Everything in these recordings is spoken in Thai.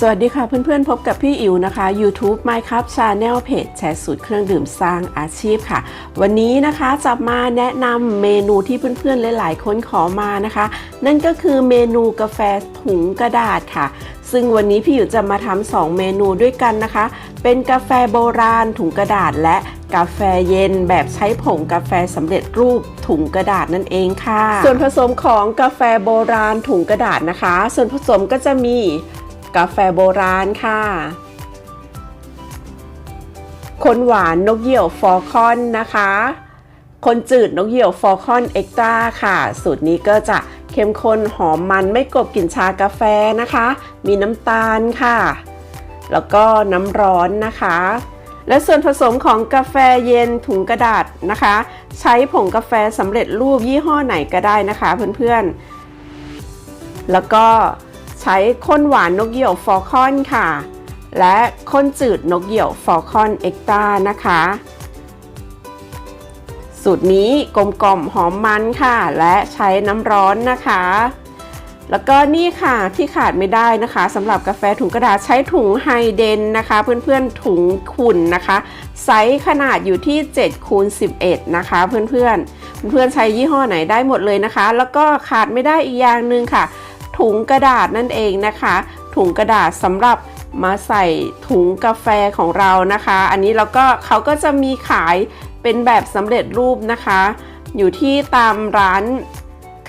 สวัสดีค่ะเพื่อนๆ พบกับพี่อิ๋วนะคะ YouTube My Cup Channel เพจแชร์สูตรเครื่องดื่มสร้างอาชีพค่ะ วันนี้นะคะจะมาแนะนำเมนูที่เพื่อนๆ หลายๆ คนขอมานะคะ นั่นก็คือเมนูกาแฟถุงกระดาษค่ะ ซึ่งวันนี้พี่อิ๋วจะมาทำสองเมนูด้วยกันนะคะ เป็นกาแฟโบราณถุงกระดาษและกาแฟเย็นแบบใช้ผงกาแฟสำเร็จรูปถุงกระดาษนั่นเองค่ะ ส่วนผสมของกาแฟโบราณถุงกระดาษนะคะ ส่วนผสมก็จะมี กาแฟโบราณค่ะคนหวานนกเหยี่ยวฟอลคอนนะคะ คนจืดนกเหยี่ยวฟอลคอนเอ็กตราค่ะ สูตรนี้ก็จะเข้มข้นหอมมันไม่กลบกลิ่นชากาแฟนะคะ มีน้ำตาลค่ะ แล้วก็น้ำร้อนนะคะ และส่วนผสมของกาแฟเย็นถุงกระดาษนะคะ ใช้ผงกาแฟสำเร็จรูปยี่ห้อไหนก็ได้นะคะเพื่อนๆ แล้วก็ ใช้ข้นหวานนกเหยี่ยวฟอลคอนค่ะ และข้นจืดนกเหยี่ยวฟอลคอนเอ็กตานะคะ สูตรนี้กลมกล่อมหอมมันค่ะ และใช้น้ำร้อนนะคะ แล้วก็นี่ค่ะที่ขาดไม่ได้นะคะสำหรับกาแฟถุงกระดาษใช้ถุงไฮเดนนะคะ เพื่อนๆถุงขุ่นนะคะ ไซส์ขนาดอยู่ที่7คูณ11 นะคะ เพื่อนๆเพื่อนๆใช้ยี่ห้อไหนได้หมดเลยนะคะ แล้วก็ขาดไม่ได้อีกอย่างหนึ่งค่ะ ถุงกระดาษนั่นเองนะคะ ถุงกระดาษสำหรับมาใส่ถุงกาแฟของเรานะคะ อันนี้เราก็เขาก็จะมีขายเป็นแบบสำเร็จรูปนะคะ อยู่ที่ตามร้าน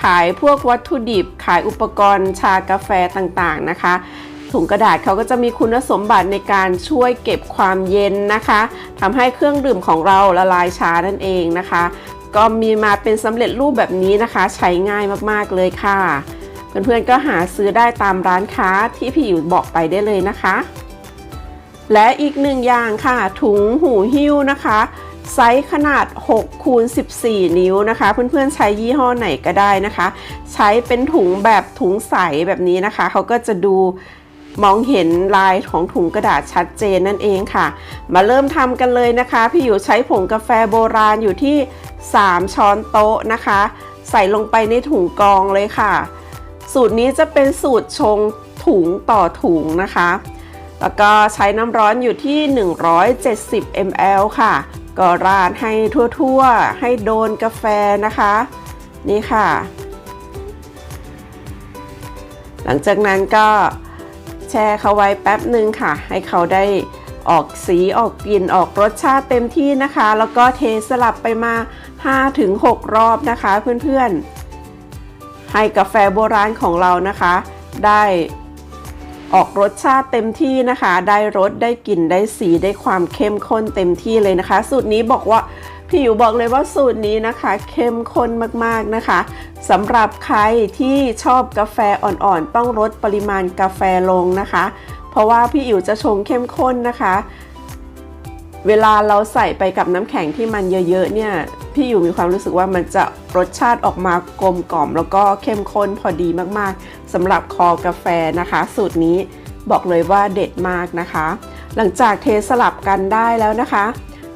ขายพวกวัตถุดิบ ขายอุปกรณ์ชากาแฟต่างๆนะคะ ถุงกระดาษเขาก็จะมีคุณสมบัติในการช่วยเก็บความเย็นนะคะทำให้เครื่องดื่มของเราละลายช้านั่นเองนะคะ ก็มีมาเป็นสำเร็จรูปแบบนี้นะคะ ใช้ง่ายมากๆเลยค่ะ เพื่อนๆก็หาซื้อได้ตามร้านค้าที่พี่อยู่บอกไปได้เลยนะคะ และอีกหนึ่งอย่างค่ะ ถุงหูหิ้วนะคะ ไซส์ขนาด6คูณ14 นิ้วนะคะ เพื่อนๆใช้ยี่ห้อไหนก็ได้นะคะ ใช้เป็นถุงแบบถุงใสแบบนี้นะคะ เขาก็จะดูมองเห็นลายของถุงกระดาษชัดเจนนั่นเองค่ะ มาเริ่มทำกันเลยนะคะ พี่อยู่ใช้ผงกาแฟโบราณอยู่ที่ 3 ช้อนโต๊ะนะคะ ใส่ลงไปในถุงกองเลยค่ะ สูตรนี้จะเป็นสูตรชงถุงต่อถุงนะคะ แล้วก็ใช้น้ำร้อนอยู่ที่ 170 ml ค่ะ ก็ราดให้ทั่วๆ ให้โดนกาแฟนะคะ นี่ค่ะ หลังจากนั้นก็แช่เขาไว้แป๊บหนึ่งค่ะ ให้เขาได้ออกสีออกกลิ่นออกรสชาติเต็มที่นะคะ แล้วก็เทสลับไปมา 5-6 รอบนะคะเพื่อนๆ ให้กาแฟโบราณของเรานะคะ ได้ออกรสชาติเต็มที่นะคะ ได้รสได้กลิ่นได้สีได้ความเข้มข้นเต็มที่เลยนะคะ สูตรนี้บอกว่าพี่อยู่บอกเลยว่าสูตรนี้นะคะ เข้มข้นมากๆนะคะสำหรับใครที่ชอบกาแฟอ่อนๆ ต้องลดปริมาณกาแฟลงนะคะ เพราะว่าพี่อิ๋วจะชงเข้มข้นนะคะ เวลาเราใส่ไปกับน้ำแข็งที่มันเยอะๆเนี่ย พี่อยู่มีความรู้สึกว่ามันจะรสชาติออกมากลมกล่อม แล้วก็เข้มข้นพอดีมากๆสำหรับคอกาแฟนะคะ สูตรนี้บอกเลยว่าเด็ดมากนะคะ หลังจากเทสลับกันได้แล้วนะคะ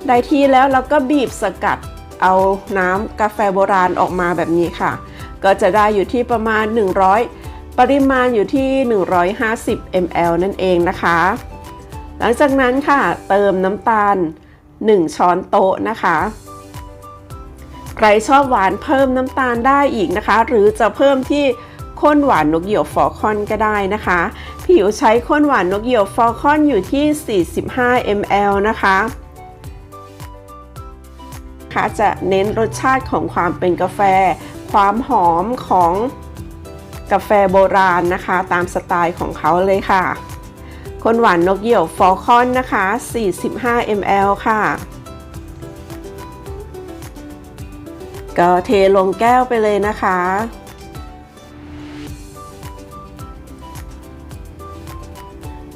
ได้ที่แล้วเราก็บีบสกัดเอาน้ำกาแฟโบราณออกมาแบบนี้ค่ะ ก็จะได้อยู่ที่ประมาณ 100 ปริมาณอยู่ที่ 150 ml นั่นเองนะคะ หลังจากนั้นค่ะเติมน้ำตาล 1 ช้อนโต๊ะนะคะ ใครชอบหวานเพิ่มน้ำตาลได้อีกนะคะ หรือจะเพิ่มที่ข้นหวานนกเหยี่ยวฟอคอนก็ได้นะคะพี่อยู่ใช้ข้นหวานนกเหยี่ยวฟอคอนอยู่ที่ 45 ml นะคะค่ะจะเน้นรสชาติของความเป็นกาแฟ ความหอมของกาแฟโบราณนะคะ ตามสไตล์ของเขาเลยค่ะข้นหวานนกเหยี่ยวฟอลคอนนะคะ 45 ml ค่ะ ก็เทลงแก้วไปเลยนะคะ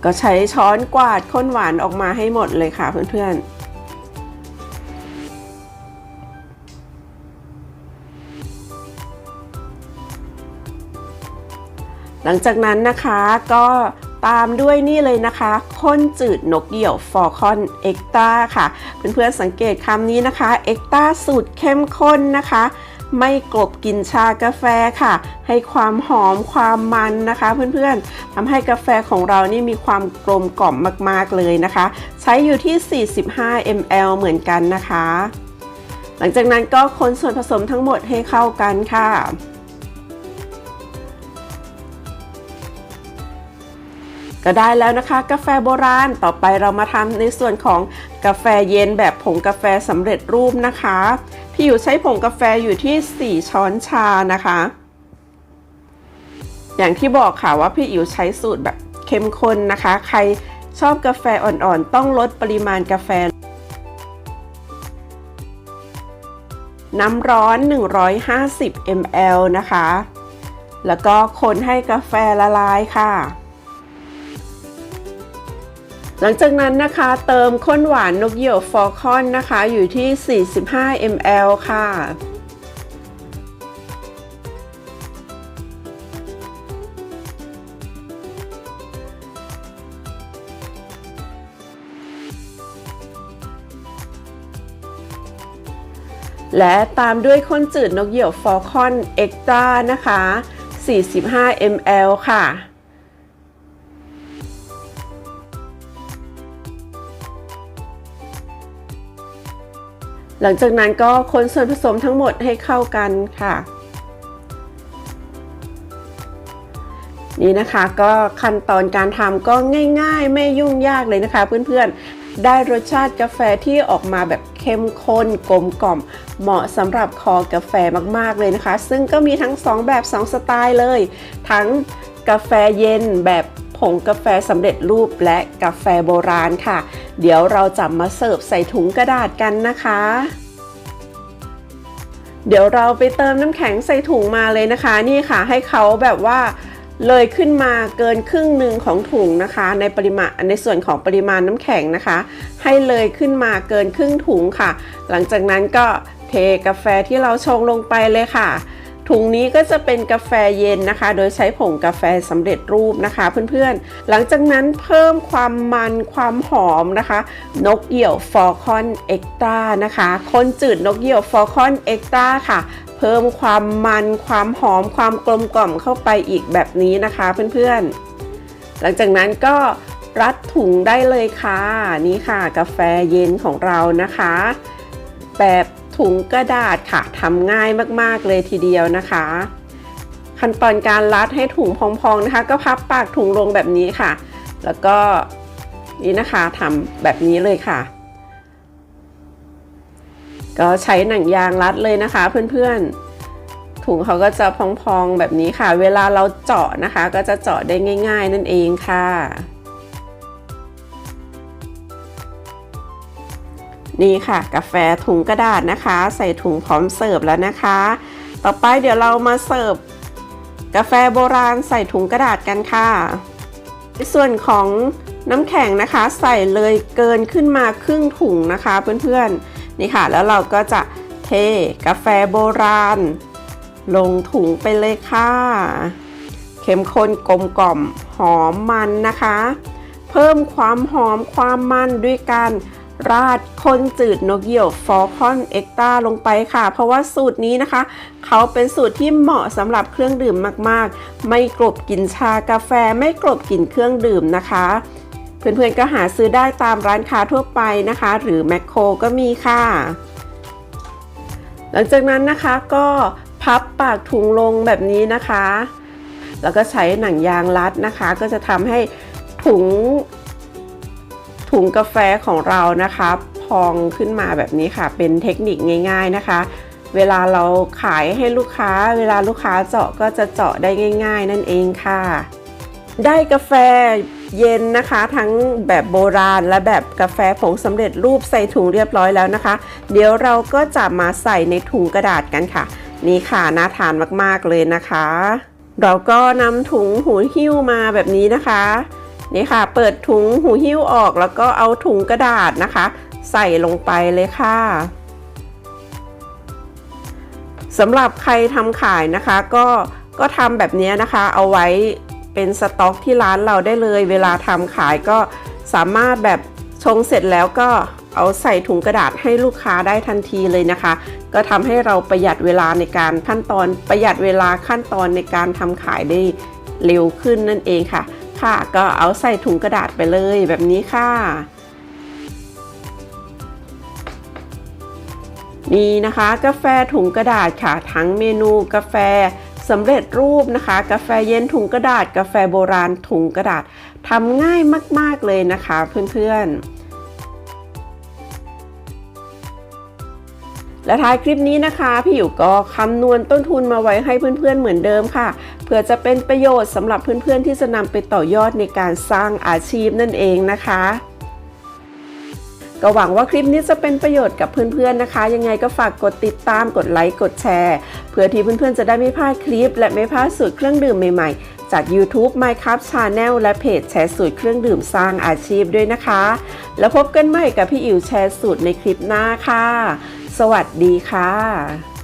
ก็ใช้ช้อนกวาดข้นหวานออกมาให้หมดเลยค่ะเพื่อนๆหลังจากนั้นนะคะก็ ตามด้วยนี่เลยนะคะข้นจืดนกเหยี่ยวฟอร์คอนเอ็กตาค่ะ เพื่อนๆสังเกตคำนี้นะคะเอ็กตาสูตรเข้มข้นนะคะ ไม่กลบกลิ่นชากาแฟค่ะ ให้ความหอมความมันนะคะ เพื่อนๆทำให้กาแฟของเรานี่มีความกลมกล่อมมากๆเลยนะคะ ใช้อยู่ที่ 45 ml เหมือนกันนะคะ หลังจากนั้นก็คนส่วนผสมทั้งหมดให้เข้ากันค่ะ ก็ได้แล้วนะคะ กาแฟโบราณต่อไปเรามาทำในส่วนของกาแฟเย็นแบบผงกาแฟสำเร็จรูปนะคะพี่อยู่ใช้ผงกาแฟอยู่ที่ 4 ช้อนชานะคะ อย่างที่บอกค่ะว่าพี่อิ๋วใช้สูตรแบบเข้มข้นนะคะ ใครชอบกาแฟอ่อนๆ ต้องลดปริมาณกาแฟ น้ำร้อน 150 ml นะคะ แล้วก็คนให้กาแฟละลายค่ะ หลังจากนั้นนะคะเติมข้นหวานนกเหยี่ยวฟอร์คอนนะคะอยู่ที่ 45 ml ค่ะและตามด้วยข้นจืดนกเหยี่ยวฟอร์คอนเอ็กตร้านะคะ 45 ml ค่ะ หลังจากนั้นก็คนส่วนผสมทั้งหมดให้เข้ากันค่ะ นี่นะคะก็ขั้นตอนการทำก็ง่าย ๆ ไม่ยุ่งยากเลยนะคะ เพื่อนๆ ได้รสชาติกาแฟที่ออกมาแบบเข้มข้นกลมกล่อม เหมาะสำหรับคอกาแฟมากๆเลยนะคะ ซึ่งก็มีทั้ง 2 แบบ 2 สไตล์เลย ทั้งกาแฟเย็นแบบ ผงกาแฟสำเร็จรูปและกาแฟโบราณค่ะ เดี๋ยวเราจะมาเสิร์ฟใส่ถุงกระดาษกันนะคะ เดี๋ยวเราไปเติมน้ำแข็งใส่ถุงมาเลยนะคะ นี่ค่ะให้เขาแบบว่าเลยขึ้นมาเกินครึ่งหนึ่งของถุงนะคะ ในปริมาณในส่วนของปริมาณน้ำแข็งนะคะ ให้เลยขึ้นมาเกินครึ่งถุงค่ะ หลังจากนั้นก็เทกาแฟที่เราชงลงไปเลยค่ะ ถุงนี้ก็จะเป็นกาแฟเย็นนะคะ โดยใช้ผงกาแฟสำเร็จรูปนะคะ เพื่อนๆ หลังจากนั้นเพิ่มความมันความหอมนะคะ นกเหยี่ยวฟอร์คอนเอ็กตร้านะคะคนจืดนกเหยี่ยวฟอร์คอนเอ็กตร้าค่ะเพิ่มความมันความหอมความกลมกล่อมเข้าไปอีกแบบนี้นะคะเพื่อนๆ หลังจากนั้นก็รัดถุงได้เลยค่ะ นี่ค่ะ กาแฟเย็นของเรานะคะ แบบ ถุงกระดาษค่ะทำง่ายมากๆเลยทีเดียวนะคะ ขั้นตอนการรัดให้ถุงพองๆนะคะ ก็พับปากถุงลงแบบนี้ค่ะ แล้วก็นี่นะคะทำแบบนี้เลยค่ะ ก็ใช้หนังยางรัดเลยนะคะ เพื่อนๆ ถุงเขาก็จะพองๆแบบนี้ค่ะ เวลาเราเจาะนะคะ ก็จะเจาะได้ง่าย ๆ นั่นเองค่ะ นี่ค่ะ กาแฟถุงกระดาษนะคะ ใส่ถุงพร้อมเสิร์ฟแล้วนะคะ ต่อไปเดี๋ยวเรามาเสิร์ฟกาแฟโบราณใส่ถุงกระดาษกันค่ะ ในส่วนของน้ำแข็งนะคะ ใส่เลยเกินขึ้นมาครึ่งถุงนะคะ เพื่อนๆนี่ค่ะ แล้วเราก็จะเทกาแฟโบราณ ลงถุงไปเลยค่ะเข้มข้นกลมกล่อมหอมมันนะคะ เพิ่มความหอมความมันด้วยการ ราดข้นจืดนกเหยี่ยวฟอร์คอนเอ็กตาลงไปค่ะ เพราะว่าสูตรนี้นะคะ เขาเป็นสูตรที่เหมาะสำหรับเครื่องดื่มมากๆ ไม่กลบกลิ่นชากาแฟไม่กลบกลิ่นเครื่องดื่มนะคะเพื่อนๆก็หาซื้อได้ตามร้านค้าทั่วไปนะคะ หรือแมคโครก็มีค่ะ หลังจากนั้นนะคะก็พับปากถุงลงแบบนี้นะคะ แล้วก็ใช้หนังยางรัดนะคะ ก็จะทำให้ถุง ถุงกาแฟของเรานะคะพองขึ้นมาแบบนี้ค่ะ เป็นเทคนิคง่าย ๆนะคะ เวลาเราขายให้ลูกค้า เวลาลูกค้าเจาะก็จะเจาะได้ง่าย ๆ นั่นเองค่ะ ได้กาแฟเย็นนะคะ ทั้งแบบโบราณและแบบกาแฟผงสำเร็จรูปใส่ถุงเรียบร้อยแล้วนะคะ เดี๋ยวเราก็จะมาใส่ในถุงกระดาษกันค่ะ นี่ค่ะน่าทานมากๆเลยนะคะ เราก็นำถุงหูหิ้วมาแบบนี้นะคะ นี่ค่ะ เปิดถุงหูหิ้วออกแล้วก็เอาถุงกระดาษนะคะ ใส่ลงไปเลยค่ะสำหรับใครทำขายนะคะ ก็ก็ทำแบบนี้นะคะ เอาไว้เป็นสต็อกที่ร้านเราได้เลย เวลาทำขายก็สามารถแบบชงเสร็จแล้วก็เอาใส่ถุงกระดาษให้ลูกค้าได้ทันทีเลยนะคะ ก็ทำให้เราประหยัดเวลาในการขั้นตอน ประหยัดเวลาขั้นตอนในการทำขายได้เร็วขึ้นนั่นเองค่ะ ค่ะ ก็เอาใส่ถุงกระดาษไปเลยแบบนี้ค่ะ นี่นะคะกาแฟถุงกระดาษค่ะ ทั้งเมนูกาแฟสำเร็จรูปนะคะ กาแฟเย็นถุงกระดาษ กาแฟโบราณถุงกระดาษทำง่ายมาก ๆเลยนะคะ เพื่อนๆและท้ายคลิปนี้นะคะ พี่อยู่ก็คำนวณต้นทุนมาไว้ให้เพื่อนๆเหมือนเดิมค่ะ เพื่อจะเป็นประโยชน์สำหรับเพื่อนๆ ที่จะนำไปต่อยอดในการสร้างอาชีพนั่นเองนะคะ ก็หวังว่าคลิปนี้จะเป็นประโยชน์กับเพื่อนๆนะคะ ยังไงก็ฝากกดติดตามกดไลค์กดแชร์ เพื่อที่เพื่อนๆจะได้ไม่พลาดคลิป และไม่พลาดสูตรเครื่องดื่มใหม่ๆ จาก YouTube Minecraft Channel และเพจแชร์สูตรเครื่องดื่มสร้างอาชีพด้วยนะคะ แล้วพบกันใหม่กับพี่อิ๋วแชร์สูตรในคลิปหน้าค่ะ สวัสดีค่ะ